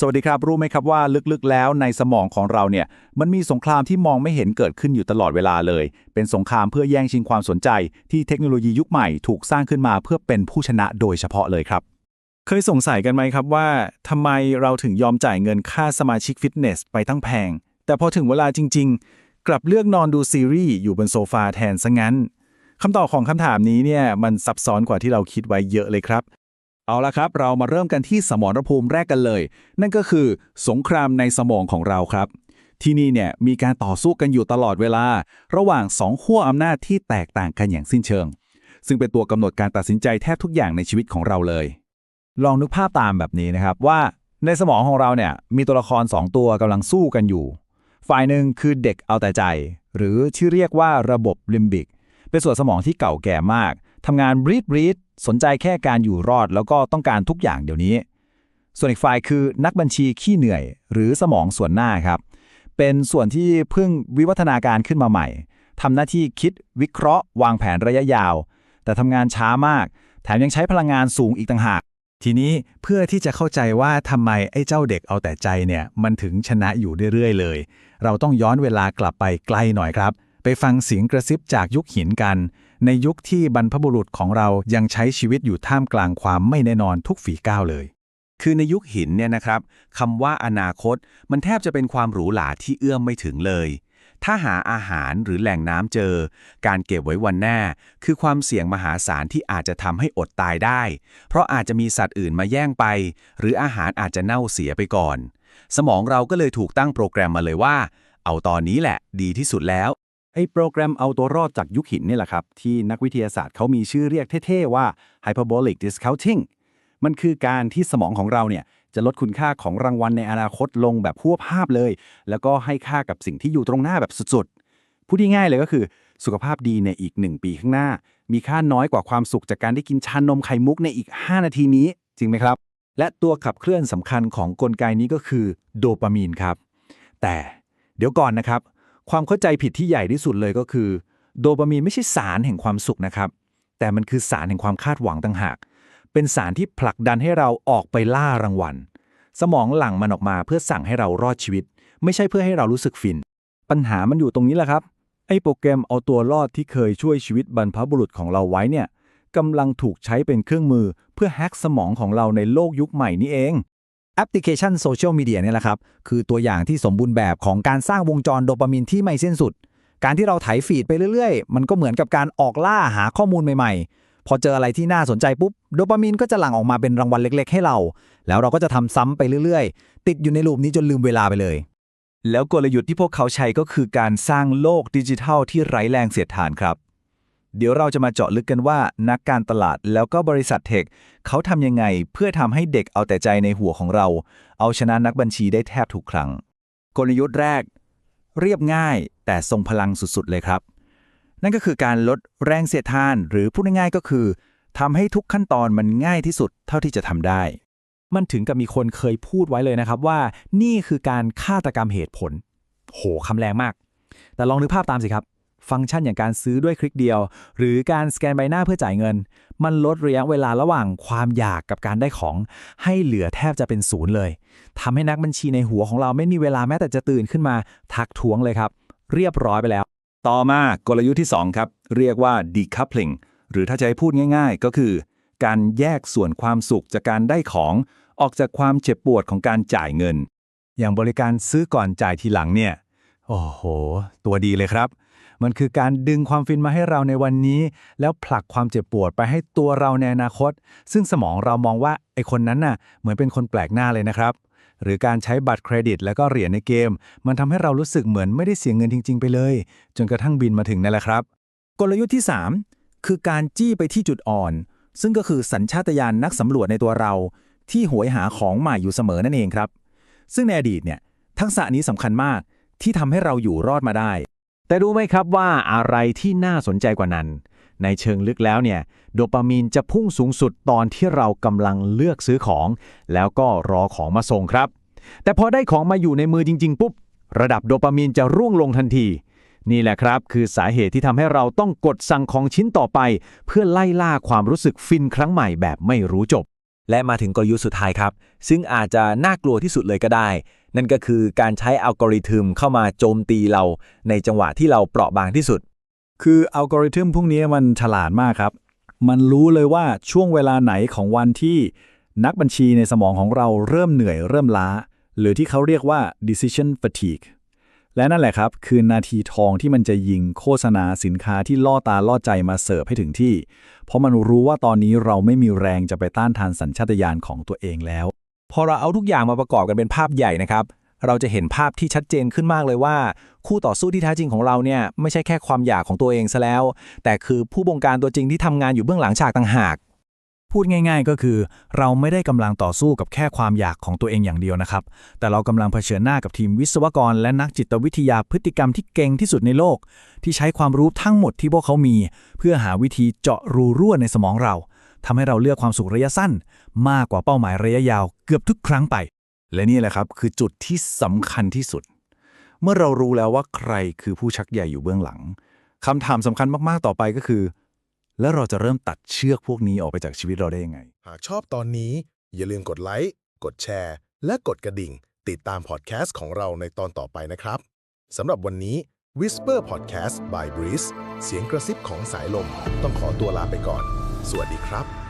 สวัสดีครับ รู้ไหมครับว่าลึกๆแล้วในสมองของเราเนี่ยมันมีสงครามที่มองไม่เห็นเกิดขึ้นอยู่ตลอดเวลาเลย เป็นสงครามเพื่อแย่งชิงความสนใจ ที่เทคโนโลยียุคใหม่ถูกสร้างขึ้นมาเพื่อเป็นผู้ชนะโดยเฉพาะเลยครับ เคยสงสัยกันไหมครับว่าทำไมเราถึงยอมจ่ายเงินค่าสมาชิกฟิตเนสไปตั้งแพง แต่พอถึงเวลาจริง ๆ กลับเลือกนอนดูซีรีส์อยู่บนโซฟาแทนซะงั้นคำตอบของคำถามนี้เนี่ยมันซับซ้อนกว่าที่เราคิดไว้เยอะเลยครับ เอาละครับ เรามาเริ่มกันที่สมรภูมิแรกกันเลย นั่นก็คือ สงครามในสมองของเราครับ ที่นี่เนี่ยมีการต่อสู้กันอยู่ตลอดเวลา ระหว่างสองขั้วอำนาจที่แตกต่างกันอย่างสิ้นเชิง ซึ่งเป็นตัวกำหนดการตัดสินใจแทบทุกอย่างในชีวิตของเราเลย ลองนึกภาพตามแบบนี้นะครับว่าในสมองของเราเนี่ยมีตัวละคร 2 ตัวกำลังสู้กันอยู่ ฝ่ายหนึ่งคือเด็กเอาแต่ใจ หรือที่เรียกว่าระบบลิมบิก เป็นส่วนสมองที่เก่าแก่มากทำงานบรีดบรีด สนใจแค่การอยู่รอดแล้วก็ต้องการทุกอย่างเดี๋ยวนี้ ส่วนอีกฝ่ายคือนักบัญชีขี้เหนื่อย หรือสมองส่วนหน้าครับ เป็นส่วนที่เพิ่งวิวัฒนาการขึ้นมาใหม่ทำหน้าที่คิดวิเคราะห์ วางแผนระยะยาว แต่ทำงานช้ามาก แถมยังใช้พลังงานสูงอีกต่างหาก ทีนี้เพื่อที่จะเข้าใจว่าทำไมไอ้เจ้าเด็กเอาแต่ใจเนี่ยมันถึงชนะอยู่เรื่อยๆเลย เราต้องย้อนเวลากลับไปไกลหน่อยครับ ไปฟังเสียงกระซิบจากยุคหินกัน ในยุคที่บรรพบุรุษของเรายังใช้ชีวิตอยู่ท่ามกลางความไม่แน่นอนทุกฝีก้าวเลย คือในยุคหินเนี่ยนะครับคำว่าอนาคตมันแทบจะเป็นความหรูหราที่เอื้อมไม่ถึงเลย ถ้าหาอาหารหรือแหล่งน้ำเจอ การเก็บไว้วันหน้า คือความเสี่ยงมหาศาลที่อาจจะทำให้อดตายได้ เพราะอาจจะมีสัตว์อื่นมาแย่งไป หรืออาหารอาจจะเน่าเสียไปก่อน สมองเราก็เลยถูกตั้งโปรแกรมมาเลยว่า เอาตอนนี้แหละ ดีที่สุดแล้ว ไอ้โปรแกรมเอาตัวรอดจากยุคหินนี่แหละครับ ที่นักวิทยาศาสตร์เขามีชื่อเรียกเท่ ๆ ว่า hyperbolic discounting มันคือการที่สมองของเราเนี่ยจะลดคุณค่าของรางวัลในอนาคตลงแบบพัวภาพเลย แล้วก็ให้ค่ากับสิ่งที่อยู่ตรงหน้าแบบสุดๆ พูดง่ายๆเลยก็คือสุขภาพดีในอีก 1 ปีข้างหน้า มีค่าน้อยกว่าความสุขจากการได้กินชานมไข่มุกในอีก 5 นาทีนี้ จริงไหมครับ และตัวขับเคลื่อนสำคัญของกลไกนี้ก็คือโดปามีนครับ แต่เดี๋ยวก่อนนะครับ ความเข้าใจผิดที่ใหญ่ที่สุดเลยก็คือ โดปามีนไม่ใช่สารแห่งความสุขนะครับ แต่มันคือสารแห่งความคาดหวังต่างหาก เป็นสารที่ผลักดันให้เราออกไปล่ารางวัล สมองหลั่งมันออกมาเพื่อสั่งให้เรารอดชีวิต ไม่ใช่เพื่อให้เรารู้สึกฟิน ปัญหามันอยู่ตรงนี้แหละครับ ไอ้โปรแกรมเอาตัวรอดที่เคยช่วยชีวิตบรรพบุรุษของเราไว้เนี่ยกำลังถูกใช้เป็นเครื่องมือเพื่อแฮ็กสมองของเราในโลกยุคใหม่นี้เอง แอปพลิเคชันโซเชียลมีเดียเนี่ยแหละครับ คือตัวอย่างที่สมบูรณ์แบบของการสร้างวงจรโดปามีนที่ไม่สิ้นสุด การที่เราไถฟีดไปเรื่อยๆ มันก็เหมือนกับการออกล่าหาข้อมูลใหม่ๆ พอเจออะไรที่น่าสนใจปุ๊บโดปามีนก็จะหลั่งออกมาเป็นรางวัลเล็ก ๆ ให้เรา แล้วเราก็จะทำซ้ำไปเรื่อยๆ ติดอยู่ในลูปนี้จนลืมเวลาไปเลย แล้วกลยุทธ์ที่พวกเขาใช้ก็คือการสร้างโลกดิจิทัลที่ไร้แรงเสียดทานครับ เดี๋ยวเราจะมาเจาะลึกกันว่านักการตลาดแล้วก็บริษัทเทคเขาทำยังไงเพื่อทำให้เด็กเอาแต่ใจในหัวของเรา เอาชนะนักบัญชีได้แทบทุกครั้ง กลยุทธ์แรก เรียบง่ายแต่ทรงพลังสุดๆเลยครับ นั่นก็คือการลดแรงเสียดทาน หรือพูดง่ายๆก็คือทำให้ทุกขั้นตอนมันง่ายที่สุดเท่าที่จะทำได้ มันถึงกับมีคนเคยพูดไว้เลยนะครับว่า นี่คือการฆาตกรรมเหตุผล โหคำแรงมาก แต่ลองนึกภาพตามสิครับ ฟังก์ชันอย่างการซื้อด้วยคลิกเดียว หรือการสแกนใบหน้าเพื่อจ่ายเงิน มันลดระยะเวลาระหว่างความอยากกับการได้ของ ให้เหลือแทบจะเป็นศูนย์เลยทำให้นักบัญชีในหัวของเราไม่มีเวลาแม้แต่จะตื่นขึ้นมาทักท้วงเลยครับ เรียบร้อยไปแล้ว ต่อมากลยุทธ์ที่ 2 ครับ เรียกว่า decoupling หรือถ้าจะให้พูดง่าย ๆ ก็คือ การแยกส่วนความสุขจากการได้ของออกจากความเจ็บปวดของการจ่ายเงิน อย่างบริการซื้อก่อนจ่ายทีหลังเนี่ย โอ้โห ตัวดีเลยครับ มันคือการดึงความฟินมาให้เราในวันนี้ แล้วผลักความเจ็บปวดไปให้ตัวเราในอนาคต ซึ่งสมองเรามองว่าไอคนนั้นน่ะ เหมือนเป็นคนแปลกหน้าเลยนะครับ หรือการใช้บัตรเครดิต แล้วก็เหรียญในเกม มันทำให้เรารู้สึกเหมือนไม่ได้เสียเงินจริง ๆ ไปเลย จนกระทั่งบินมาถึงนั่นแหละครับ กลยุทธ์ที่ 3 คือการจี้ไปที่จุดอ่อน ซึ่งก็คือสัญชาตญาณนักสำรวจในตัวเรา ที่หวยหาของใหม่อยู่เสมอนั่นเองครับ ซึ่งในอดีตเนี่ยทักษะนี้สำคัญมาก ที่ทำให้เราอยู่รอดมาได้ แต่รู้ไหมครับว่าอะไรที่น่าสนใจกว่านั้น ในเชิงลึกแล้วเนี่ย โดปามีนจะพุ่งสูงสุดตอนที่เรากำลังเลือกซื้อของ แล้วก็รอของมาส่งครับ แต่พอได้ของมาอยู่ในมือจริง ๆ ปุ๊บ ระดับโดปามีนจะร่วงลงทันที นี่แหละครับ คือสาเหตุที่ทำให้เราต้องกดสั่งของชิ้นต่อไป เพื่อไล่ล่าความรู้สึกฟินครั้งใหม่แบบไม่รู้จบและมาถึงกลยุทธ์สุดท้ายครับ ซึ่งอาจจะน่ากลัวที่สุดเลยก็ได้ นั่นก็คือการใช้อัลกอริทึมเข้ามาโจมตีเราในจังหวะที่เราเปราะบางที่สุด คืออัลกอริทึมพวกนี้มันฉลาดมากครับ มันรู้เลยว่าช่วงเวลาไหนของวันที่นักบัญชีในสมองของเราเริ่มเหนื่อยเริ่มล้า หรือที่เขาเรียกว่า decision fatigue และนั่นแหละครับ คือนาทีทองที่มันจะยิงโฆษณาสินค้าที่ล่อตาล่อใจมาเสิร์ฟให้ถึงที่ เพราะมันรู้ว่าตอนนี้เราไม่มีแรงจะไปต้านทานสัญชาตญาณของตัวเองแล้ว พอเราเอาทุกอย่างมาประกอบกันเป็นภาพใหญ่นะครับ เราจะเห็นภาพที่ชัดเจนขึ้นมากเลยว่า คู่ต่อสู้ที่แท้จริงของเราเนี่ยไม่ใช่แค่ความอยากของตัวเองซะแล้ว แต่คือผู้บงการตัวจริงที่ทำงานอยู่เบื้องหลังฉากต่างหาก พูดง่าย ๆ ก็คือ เราไม่ได้กำลังต่อสู้กับแค่ความอยากของตัวเองอย่างเดียวนะครับ แต่เรากำลังเผชิญหน้ากับทีมวิศวกร และนักจิตวิทยาพฤติกรรมที่เก่งที่สุดในโลก ที่ใช้ความรู้ทั้งหมดที่พวกเขามี เพื่อหาวิธีเจาะรูรั่วในสมองเรา ทำให้เราเลือกความสุขระยะสั้น มากกว่าเป้าหมายระยะยาวเกือบทุกครั้งไป และนี่แหละครับคือจุดที่สำคัญที่สุด เมื่อเรารู้แล้วว่าใครคือผู้ชักใหญ่อยู่เบื้องหลังคำถามสำคัญมากๆต่อไปก็คือ แล้วเราจะเริ่มตัดเชือกพวกนี้ออกไปจากชีวิตเราได้ยังไง หากชอบตอนนี้ อย่าลืมกดไลค์กดแชร์ และกดกระดิ่ง ติดตามพอดแคสต์ของเราในตอนต่อไปนะครับสำหรับวันนี้ Whisper Podcast by Breeze เสียงกระซิบของสายลม ต้องขอตัวลาไปก่อน สวัสดีครับ